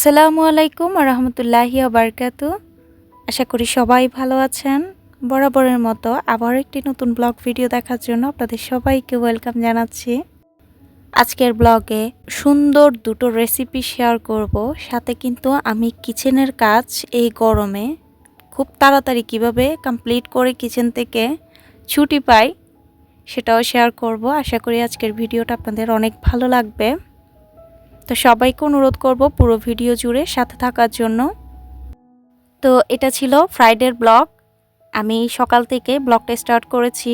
আসসালামু আলাইকুম রহমতুল্লাহি আবরকাতু আশা করি সবাই ভালো আছেন। বরাবরের মতো আবার একটি নতুন ব্লগ ভিডিও দেখার জন্য আপনাদের সবাইকে ওয়েলকাম জানাচ্ছি। আজকের ব্লগে সুন্দর দুটো রেসিপি শেয়ার করব। সাথে কিন্তু আমি কিচেনের কাজ এই গরমে খুব তাড়াতাড়ি কীভাবে কমপ্লিট করে কিচেন থেকে ছুটি পাই সেটাও শেয়ার করব। আশা করি আজকের ভিডিওটা আপনাদের অনেক ভালো লাগবে। তো সবাইকে অনুরোধ করব পুরো ভিডিও জুড়ে সাথে থাকার জন্য। তো এটা ছিল ফ্রাইডের ব্লগ। আমি সকাল থেকে ব্লগটা স্টার্ট করেছি।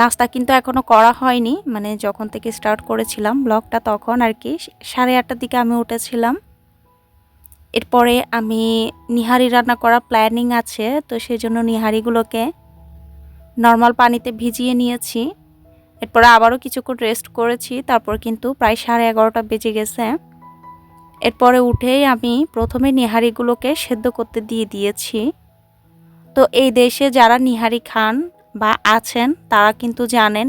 নাস্তা কিন্তু এখনও করা হয়নি। মানে যখন থেকে স্টার্ট করেছিলাম ব্লগটা তখন আর কি, সাড়ে আটটার দিকে আমি উঠেছিলাম। এরপরে আমি নিহারি রান্না করার প্ল্যানিং আছে, তো সেই জন্য নিহারিগুলোকে নর্মাল পানিতে ভিজিয়ে নিয়েছি। এরপরে আবারও কিছুক্ষণ রেস্ট করেছি, তারপর কিন্তু প্রায় সাড়ে এগারোটা বেজে গেছে। এরপরে উঠেই আমি প্রথমে নিহারিগুলোকে সেদ্ধ করতে দিয়ে দিয়েছি। তো এই দেশে যারা নিহারি খান বা আছেন, তারা কিন্তু জানেন,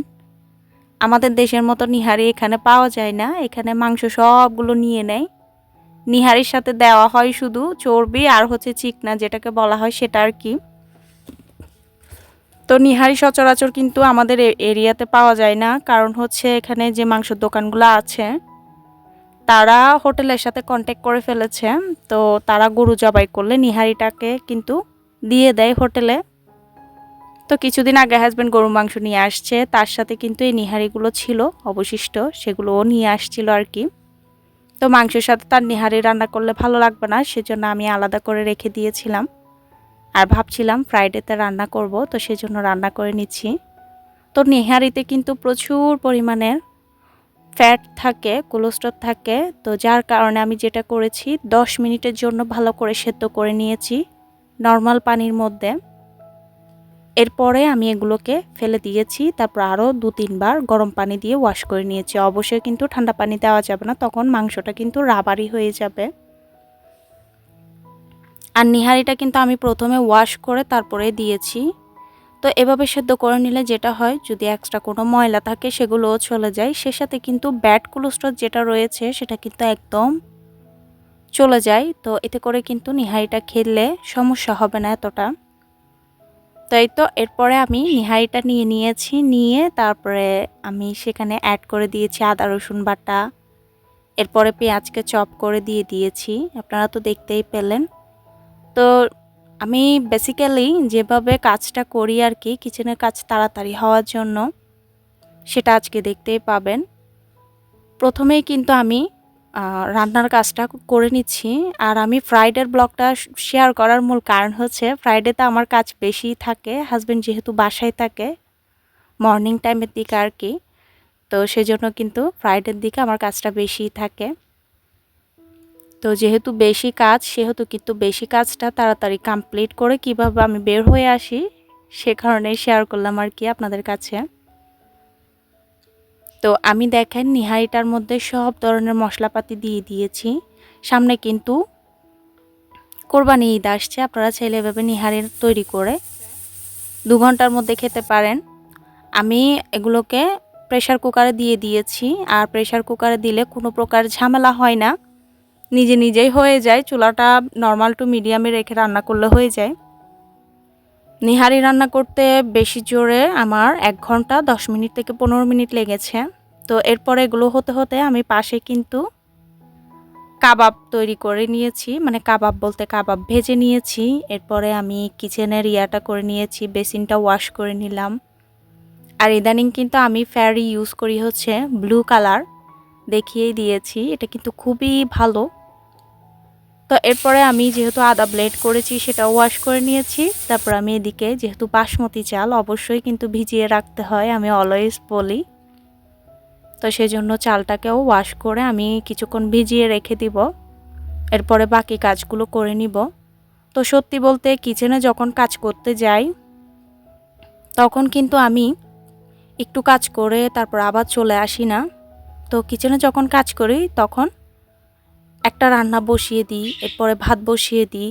আমাদের দেশের মতো নিহারি এখানে পাওয়া যায় না, এখানে মাংস সবগুলো নিয়ে নেয়। নিহারির সাথে দেওয়া হয় শুধু চর্বি আর হচ্ছে চিকনা, যেটাকে বলা হয় সেটা আর কি। তো নিহারি সচরাচর কিন্তু আমাদের এরিয়াতে পাওয়া যায় না। কারণ হচ্ছে এখানে যে মাংসের দোকানগুলো আছে, তারা হোটেলের সাথে কন্ট্যাক্ট করে ফেলেছে। তো তারা গরু জবাই করলে নিহারিটাকে কিন্তু দিয়ে দেয় হোটেলে। তো কিছুদিন আগে হাজব্যান্ড গরু মাংস নিয়ে আসছে। তার সাথে কিন্তু এই নিহারিগুলো ছিল, অবশিষ্ট। সেগুলোও নিয়ে আসছিল আর কি। তো মাংসের সাথে তার নিহারি রান্না করলে ভালো লাগবে না, সেজন্য আমি আলাদা করে রেখে দিয়েছিলাম। আর ভাবছিলাম ফ্রাইডেতে রান্না করব, তো সেজন্য রান্না করে নিচ্ছি। তো নেহারিতে কিন্তু প্রচুর পরিমাণের ফ্যাট থাকে, কোলেস্ট্রল থাকে, তো যার কারণে আমি যেটা করেছি 10 মিনিটের জন্য ভালো করে সেদ্ধ করে নিয়েছি, নর্মাল পানির মধ্যে। এরপরে আমি এগুলোকে ফেলে দিয়েছি, তারপর আরও দু তিনবার গরম পানি দিয়ে ওয়াশ করে নিয়েছি। অবশ্যই কিন্তু ঠান্ডা পানি দেওয়া যাবে না, তখন মাংসটা কিন্তু রাবারি হয়ে যাবে। আর নিহারিটা কিন্তু আমি প্রথমে ওয়াশ করে তারপরে দিয়েছি। তো এভাবে সেদ্ধ করে নিলে যেটা হয়, যদি এক্সট্রা কোনো ময়লা থাকে সেগুলোও চলে যায়। সে সাথে কিন্তু ব্যাড কোলেস্ট্রল যেটা রয়েছে সেটা কিন্তু একদম চলে যায়। তো এতে করে কিন্তু নিহারিটা খেললে সমস্যা হবে না এতটা। তাই তো এরপরে আমি নিহারিটা নিয়ে নিয়েছি, নিয়ে তারপরে আমি সেখানে অ্যাড করে দিয়েছি আদা, রসুন বাটা। এরপরে পেঁয়াজকে চপ করে দিয়ে দিয়েছি। আপনারা তো দেখতেই পেলেন। তো আমি বেসিক্যালি যেভাবে কাজটা করি আর কি কিচেনের কাজ তাড়াতাড়ি হওয়ার জন্য, সেটা আজকে দেখতেই পাবেন। প্রথমেই কিন্তু আমি রান্নার কাজটা করে নিচ্ছি। আর আমি ফ্রাইডের ব্লগটা শেয়ার করার মূল কারণ হচ্ছে ফ্রাইডেতে আমার কাজ বেশি থাকে হাজব্যান্ড যেহেতু বাসায় থাকে মর্নিং টাইমের দিকে আর কি। তো সেজন্য কিন্তু ফ্রাইডের দিকে আমার কাজটা বেশি থাকে। তো যেহেতু বেশি কাজ, সেহেতু কিন্তু বেশি কাজটা তাড়াতাড়ি কমপ্লিট করে কীভাবে আমি বের হয়ে আসি, সে কারণে শেয়ার করলাম আর কি আপনাদের কাছে। তো আমি দেখেন নিহারিটার মধ্যে সব ধরনের মশলাপাতি দিয়ে দিয়েছি। সামনে কিন্তু কোরবানি ঈদ আসছে, আপনারা ছেলে এভাবে নিহারি তৈরি করে দু ঘণ্টার মধ্যে খেতে পারেন। আমি এগুলোকে প্রেশার কুকারে দিয়ে দিয়েছি, আর প্রেশার কুকারে দিলে কোনো প্রকার ঝামেলা হয় না। নিজে নিজেই হয়ে যায়, চুলাটা নর্মাল টু মিডিয়ামে রেখে রান্না করলে হয়ে যায়। নিহারি রান্না করতে বেশি জোরে আমার এক ঘণ্টা, দশ মিনিট থেকে পনেরো মিনিট লেগেছে। তো এরপরে এগুলো হতে হতে আমি পাশে কিন্তু কাবাব তৈরি করে নিয়েছি মানে কাবাব বলতে কাবাব ভেজে নিয়েছি। এরপরে আমি কিচেনের ইয়াটা করে নিয়েছি, বেসিনটা ওয়াশ করে নিলাম। আর ইদানিং কিন্তু আমি ফ্যারি ইউজ করি হচ্ছে ব্লু কালার দেখিয়েই দিয়েছি। এটা কিন্তু খুবই ভালো। তো এরপরে আমি যেহেতু আদা ব্লেড করেছি সেটা ওয়াশ করে নিয়েছি। তারপর আমি এদিকে যেহেতু বাসমতি চাল, অবশ্যই কিন্তু ভিজিয়ে রাখতে হয়, আমি অলওয়েজ বলি। তো সেজন্য চালটাকেও ওয়াশ করে আমি কিছুক্ষণ ভিজিয়ে রেখে দিব। এরপরে বাকি কাজগুলো করে নিব। তো সত্যি বলতে কিচেনে যখন কাজ করতে যাই, তখন কিন্তু আমি একটু কাজ করে তারপর আবার চলে আসি না। তো কিচেনে যখন কাজ করি, তখন একটা রান্না বসিয়ে দিই, এরপরে ভাত বসিয়ে দিই,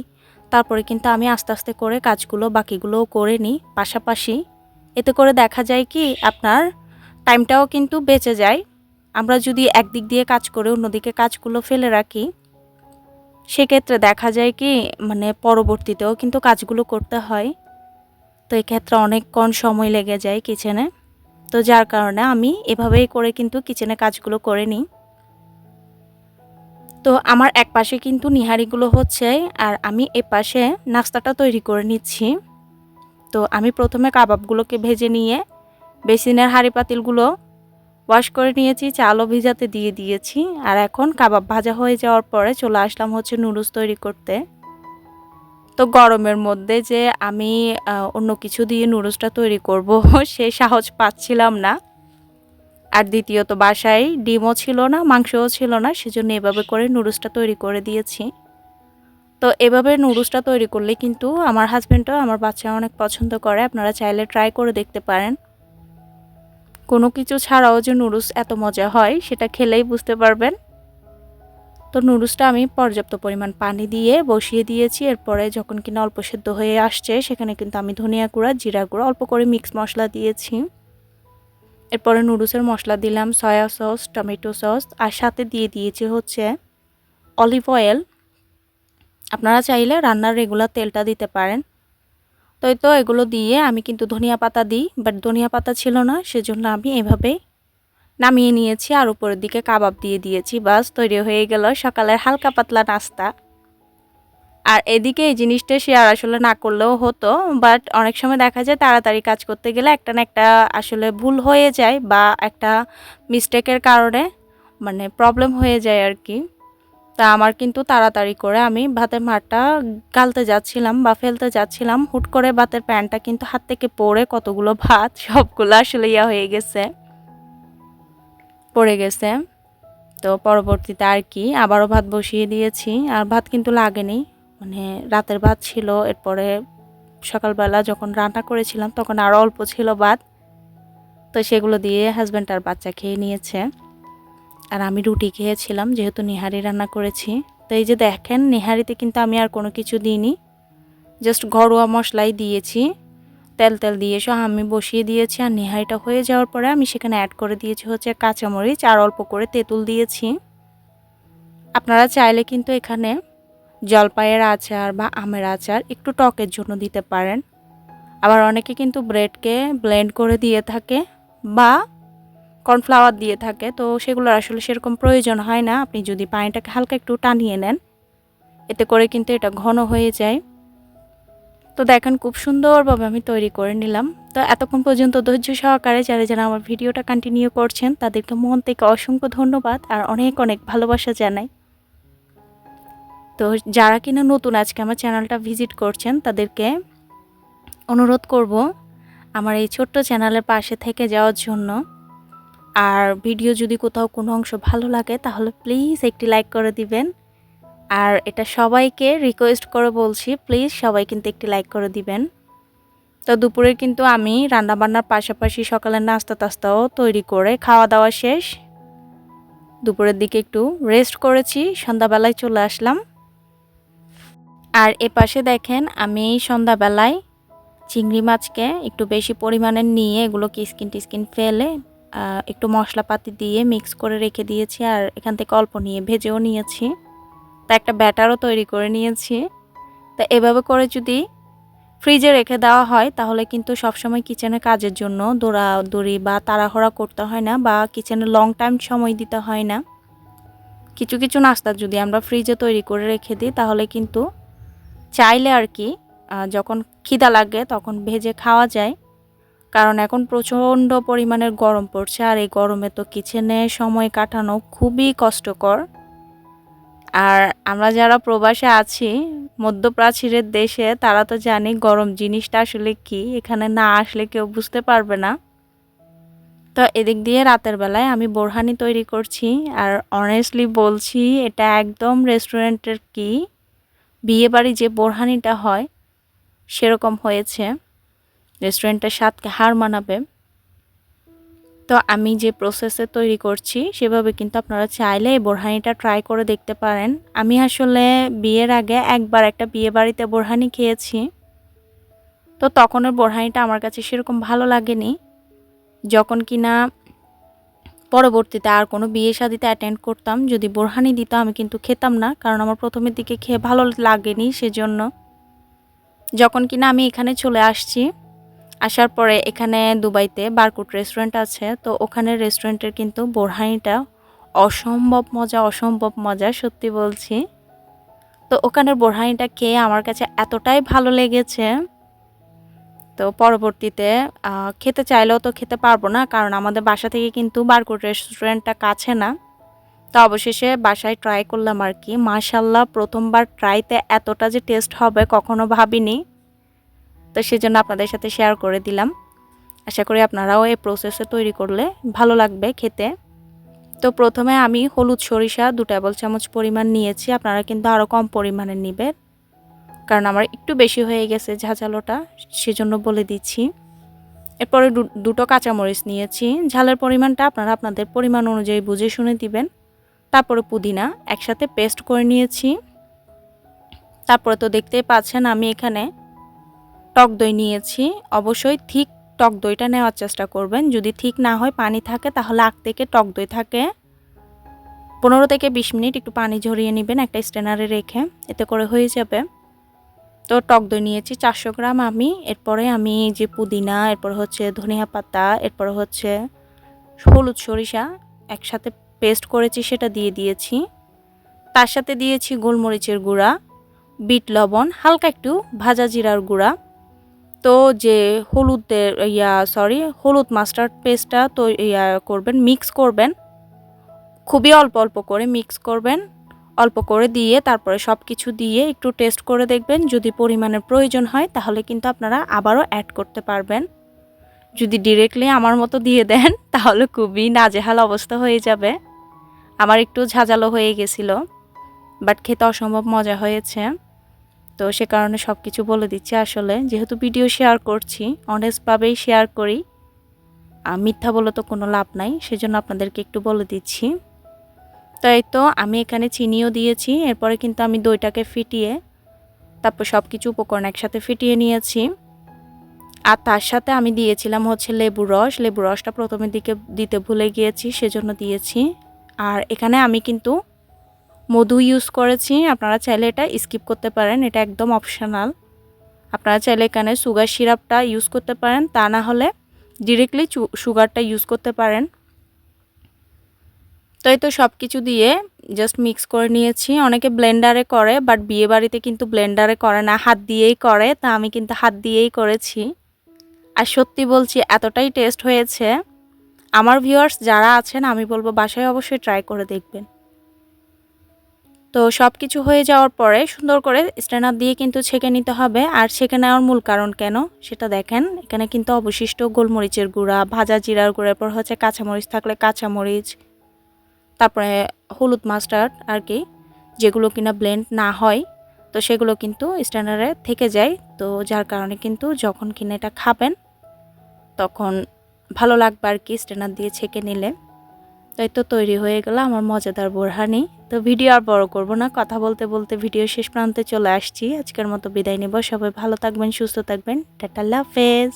তারপরে কিন্তু আমি আস্তে আস্তে করে কাজগুলো বাকিগুলোও করে নিই পাশাপাশি। এতে করে দেখা যায় কি, আপনার টাইমটাও কিন্তু বেঁচে যায়। আমরা যদি একদিক দিয়ে কাজ করে অন্যদিকে কাজগুলো ফেলে রাখি, সেক্ষেত্রে দেখা যায় কি মানে পরবর্তীতেও কিন্তু কাজগুলো করতে হয়। তো এক্ষেত্রে অনেকক্ষণ সময় লেগে যায় কিচেনে। তো যার কারণে আমি এভাবেই করে কিন্তু কিচেনে কাজগুলো করে নিই। তো আমার এক পাশে কিন্তু নিহারিগুলো হচ্ছে আর আমি এ পাশে নাস্তাটা তৈরি করে নিচ্ছি। তো আমি প্রথমে কাবাবগুলোকে ভেজে নিয়ে বেসিনের হাঁড়ি পাতিলগুলো ওয়াশ করে নিয়েছি, চালও ভিজাতে দিয়ে দিয়েছি আর এখন কাবাব ভাজা হয়ে যাওয়ার পরে চলে আসলাম হচ্ছে নুডলস তৈরি করতে। তো গরমের মধ্যে যে আমি অন্য কিছু দিয়ে নুডলসটা তৈরি করব, সে সাহস পাচ্ছিলাম না। আর দ্বিতীয়ত বাসায় ডিমও ছিল না, মাংসও ছিল না, সেজন্য এভাবে করে নুডলসটা তৈরি করে দিয়েছি। তো এভাবে নুডলসটা তৈরি করলে কিন্তু আমার হাজব্যান্ডও আমার বাচ্চা অনেক পছন্দ করে, আপনারা চাইলে ট্রাই করে দেখতে পারেন। কোনো কিছু ছাড়াও যে নুডলস এত মজা হয়, সেটা খেলেই বুঝতে পারবেন। তো নুডলসটা আমি পর্যাপ্ত পরিমাণ পানি দিয়ে বসিয়ে দিয়েছি, এরপরে যখন কিনা অল্প সেদ্ধ হয়ে আসছে, সেখানে কিন্তু আমি ধনিয়া গুঁড়া, জিরা গুঁড়া, অল্প করে মিক্স মশলা দিয়েছি। এরপরে নুডলসের মশলা দিলাম, সয়া সস, টমেটো সস, আর সাথে দিয়ে দিয়েছি হচ্ছে অলিভ অয়েল আপনারা চাইলে রান্নার রেগুলার তেলটা দিতে পারেন। তো তো এগুলো দিয়ে আমি কিন্তু ধনিয়া পাতা দিই বাট ধনিয়া পাতা ছিল না, সেজন্য আমি এভাবে নামিয়ে নিয়েছি। আর উপরের দিকে কাবাব দিয়ে দিয়েছি, বাস, তৈরি হয়ে গেল সকালের হালকা পাতলা নাস্তা। আর এদিকে এই জিনিসটা শেয়ার আসলে না করলেও হতো বাট অনেক সময় দেখা যায় তাড়াতাড়ি কাজ করতে গেলে একটা না একটা আসলে ভুল হয়ে যায় বা একটা মিস্টেকের কারণে মানে প্রবলেম হয়ে যায় আর কি তা আমার কিন্তু তাড়াতাড়ি করে আমি ভাতের মারটা গালতে যাচ্ছিলাম বা ফেলতে যাচ্ছিলাম, হুট করে ভাতের প্যানটা কিন্তু হাত থেকে পড়ে কতগুলো ভাত, সবগুলো আসলে ইয়া হয়ে গেছে। পড়ে গেছে। তো পরবর্তীতে আর কি, আবারও ভাত বসিয়ে দিয়েছি, আর ভাত কিন্তু লাগেনি। মানে রাতের ভাত ছিল, এরপরে সকালবেলা যখন রান্না করেছিলাম তখন আরও অল্প ছিল ভাত। তো সেগুলো দিয়ে হাজব্যান্ড আর বাচ্চা খেয়ে নিয়েছে। আর আমি রুটি খেয়েছিলাম, যেহেতু নিহারি রান্না করেছি। তো এই যে দেখেন, নিহারিতে কিন্তু আমি আর কোনো কিছু দিইনি। জাস্ট ঘরোয়া মশলাই দিয়েছি। তেল তেল দিয়ে সব আমি বসিয়ে দিয়েছি আর নিহারিটা হয়ে যাওয়ার পরে আমি সেখানে অ্যাড করে দিয়েছি হচ্ছে কাঁচামরিচ আর অল্প করে তেঁতুল দিয়েছি। আপনারা চাইলে কিন্তু এখানে জলপাইয়ের আচার বা আমের আচার একটু টকের জন্য দিতে পারেন। আবার অনেকে কিন্তু ব্রেডকে ব্লেন্ড করে দিয়ে থাকে বা কর্নফ্লাওয়ার দিয়ে থাকে। তো সেগুলো আসলে সেরকম প্রয়োজন হয় না। আপনি যদি পানিটাকে হালকা একটু টানিয়ে নেন, এতে করে কিন্তু এটা ঘন হয়ে যায়। তো দেখেন খুব সুন্দরভাবে আমি তৈরি করে নিলাম। তো এতক্ষণ পর্যন্ত ধৈর্য সহকারে যারা যারা আমার ভিডিওটা কন্টিনিউ করছেন, তাদেরকে মন থেকে অসংখ্য ধন্যবাদ আর অনেক অনেক ভালোবাসা জানাই। তো যারা কিনা নতুন আজকে আমার চ্যানেলটা ভিজিট করছেন, তাদেরকে অনুরোধ করব আমার এই ছোট্ট চ্যানেলের পাশে থেকে যাওয়ার জন্য। আর ভিডিও যদি কোথাও কোনো অংশ ভালো লাগে, তাহলে প্লিজ একটি লাইক করে দিবেন। আর এটা সবাইকে রিকোয়েস্ট করে বলছি, প্লিজ সবাই কিন্তু একটি লাইক করে দিবেন। তো দুপুরে কিন্তু আমি রান্নাবান্নার পাশাপাশি সকালের নাস্তা তাস্তাও তৈরি করে খাওয়া দাওয়া শেষ। দুপুরের দিকে একটু রেস্ট করেছি, সন্ধ্যাবেলায় চলে আসলাম। আর এ পাশে দেখেন আমি সন্ধ্যাবেলায় চিংড়ি মাছকে একটু বেশি পরিমাণে নিয়ে এগুলোকে স্কিন টিস্কিন ফেলে একটু মশলাপাতি দিয়ে মিক্স করে রেখে দিয়েছি আর এখান থেকে অল্প নিয়ে ভেজেও নিয়েছি। তা একটা ব্যাটারও তৈরি করে নিয়েছি। তা এভাবে করে যদি ফ্রিজে রেখে দেওয়া হয় তাহলে কিন্তু সবসময় কিচেনে কাজের জন্য দৌড়াদৌড়ি বা তাড়াহড়া করতে হয় না বা কিচেনে লং টাইম সময় দিতে হয় না। কিছু কিছু নাস্তা যদি আমরা ফ্রিজে তৈরি করে রেখে দিই তাহলে কিন্তু চাইলে আর কি যখন খিদা লাগে তখন ভেজে খাওয়া যায়। কারণ এখন প্রচণ্ড পরিমাণের গরম পড়ছে আর এই গরমে তো কিচেনে সময় কাটানো খুবই কষ্টকর। আর আমরা যারা প্রবাসে আছি মধ্যপ্রাচীরের দেশে, তারা তো জানি গরম জিনিসটা আসলে কি, এখানে না আসলে কেউ বুঝতে পারবে না। তো এদিক দিয়ে রাতের বেলায় আমি বোরহানি তৈরি করছি আর অনেস্টলি বলছি, এটা একদম রেস্টুরেন্টের কি বিয়ে বাড়ি যে বোরহানিটা হয়, সেরকম হয়েছে। রেস্টুরেন্টের স্বাদকে হার মানাবে। তো আমি যে প্রসেসে তৈরি করছি, সেভাবে কিন্তু আপনারা চাইলে এই বোরহানিটা ট্রাই করে দেখতে পারেন। আমি আসলে বিয়ের আগে একবার একটা বিয়ে বাড়িতে বোরহানি খেয়েছি। তো তখনের বোরহানিটা আমার কাছে সেরকম ভালো লাগেনি। যখন কিনা পরবর্তীতে আর কোনো বিয়ে শাদিতে অ্যাটেন্ড করতাম। যদি বোরহানি দিত আমি কিন্তু খেতাম না, কারণ আমার প্রথমের দিকে খেয়ে ভালো লাগেনি সেজন্য। যখন কিনা আমি এখানে চলে আসছি, আসার পরে এখানে দুবাইতে বারকুট রেস্টুরেন্ট আছে, তো ওখানে রেস্টুরেন্টের কিন্তু বোরহানিটা অসম্ভব মজা অসম্ভব মজা, সত্যি বলছি। তো ওখানের বোরহানিটা খেয়ে আমার কাছে এতটাই ভালো লেগেছে তো পরবর্তীতে খেতে চাইলেও তো খেতে পারব না, কারণ আমাদের বাসা থেকে কিন্তু বারকুট রেস্টুরেন্টটা কাছে না। তো অবশেষে বাসায় ট্রাই করলাম আর কি। মাশাল্লাহ প্রথমবার ট্রাইতে এতটা যে টেস্ট হবে কখনো ভাবিনি। তো সেজন্য আপনাদের সাথে শেয়ার করে দিলাম। আশা করি আপনারাও এই প্রসেসে তৈরি করলে ভালো লাগবে খেতে। তো প্রথমে আমি হলুদ সরিষা দু টেবল চামচ পরিমাণ নিয়েছি, আপনারা কিন্তু আরও কম পরিমাণে নেবেন। কারণ আমার একটু বেশি হয়ে গেছে ঝাঁঝালোটা, সেজন্য বলে দিচ্ছি। এরপরে দুটো কাঁচামরিচ নিয়েছি। ঝালের পরিমাণটা আপনারা আপনাদের পরিমাণ অনুযায়ী বুঝে শুনে দিবেন। তারপরে পুদিনা একসাথে পেস্ট করে নিয়েছি। তারপরে তো দেখতেই পাচ্ছেন আমি এখানে টক দই নিয়েছি। অবশ্যই ঠিক টক দইটা নেওয়ার চেষ্টা করবেন। যদি ঠিক না হয় পানি থাকে তাহলে আগ থেকে টক দই থাকে। পনেরো থেকে বিশ মিনিট একটু পানি ঝরিয়ে নেবেন একটা স্ট্যানারে রেখে, এতে করে হয়ে যাবে। তো টক দই নিয়েছি চারশো গ্রাম আমি। এরপরে আমি যে পুদিনা, এরপর হচ্ছে ধনিয়া পাতা, এরপর হচ্ছে হলুদ সরিষা একসাথে পেস্ট করেছি, সেটা দিয়ে দিয়েছি। তার সাথে দিয়েছি গোলমরিচের গুঁড়া, বিট লবণ, হালকা একটু ভাজা জিরার গুঁড়া। তো যে হলুদের ইয়া সরি হলুদ মাস্টার্ড পেস্টটা তো ইয়া করবেন মিক্স করবেন। খুবই অল্প অল্প করে মিক্স করবেন। অল্প করে দিয়ে তারপরে সব কিছু দিয়ে একটু টেস্ট করে দেখবেন। যদি পরিমাণের প্রয়োজন হয়, তাহলে কিন্তু আপনারা আবারও অ্যাড করতে পারবেন। যদি ডিরেক্টলি আমার মতো দিয়ে দেন, তাহলে খুবই নাজেহাল অবস্থা হয়ে যাবে। আমার একটু ঝাঁঝালো হয়ে গেছিল বাট খেতে অসম্ভব মজা হয়েছে। তো সে কারণে সব কিছু বলে দিচ্ছি আসলে। যেহেতু ভিডিও শেয়ার করছি অনেস্টভাবেই শেয়ার করি। মিথ্যা বলে তো কোনো লাভ নাই, সেজন্য আপনাদেরকে একটু বলে দিচ্ছি। তাই তো আমি এখানে চিনিও দিয়েছি, এরপরে কিন্তু আমি দইটাকে ফিটিয়ে তারপর সব কিছু উপকরণ একসাথে ফিটিয়ে নিয়েছি। আর তার সাথে আমি দিয়েছিলাম হচ্ছে লেবু রস, লেবু রসটা প্রথমের দিকে দিতে ভুলে গিয়েছি, সেজন্য দিয়েছি। আর এখানে আমি কিন্তু মধু ইউজ করেছি, আপনারা চাইলে এটা স্কিপ করতে পারেন, এটা একদম অপশনাল আপনারা চাইলে এখানে সুগার সিরাপটা ইউজ করতে পারেন, তা না হলে ডিরেক্টলি সুগারটা ইউজ করতে পারেন। তো এই তো সব কিছু দিয়ে জাস্ট মিক্স করে নিয়েছি। অনেকে ব্লেন্ডারে করে বাট বিয়ে বাড়িতে কিন্তু ব্লেন্ডারে করে না, হাত দিয়েই করে, তা আমি কিন্তু হাত দিয়েই করেছি। আর সত্যি বলছি, এতটাই টেস্ট হয়েছে। আমার ভিউয়ার্স যারা আছেন, আমি বলব বাসায় অবশ্যই ট্রাই করে দেখবেন। তো সব কিছু হয়ে যাওয়ার পরে সুন্দর করে স্ট্যান্ডার দিয়ে কিন্তু ছেঁকে নিতে হবে। আর ছেঁকে নেওয়ার মূল কারণ কেন? সেটা দেখেন, এখানে কিন্তু অবশিষ্ট গোলমরিচের গুঁড়া, ভাজা জিরার গুঁড়ার পর হচ্ছে কাঁচামরিচ থাকলে কাঁচামরিচ তারপরে হলুদ মাস্টার্ড আর কি যেগুলো কিনা ব্লেন্ড না হয়, তো সেগুলো কিন্তু স্ট্যান্ডারে থেকে যায়। তো যার কারণে কিন্তু যখন কিনা এটা খাবেন, তখন ভালো লাগবে আর কি স্ট্যান্ডার দিয়ে ছেঁকে নিলে। তাই তো তৈরি হয়ে গেল আমার মজাদার বোরহানি। তো ভিডিও আর বড় করব না, কথা বলতে বলতে ভিডিও শেষ প্রান্তে চলে আসছি। আজকের মতো বিদায় নেব। সবাই ভালো থাকবেন, সুস্থ থাকবেন। টাটা লাফেজ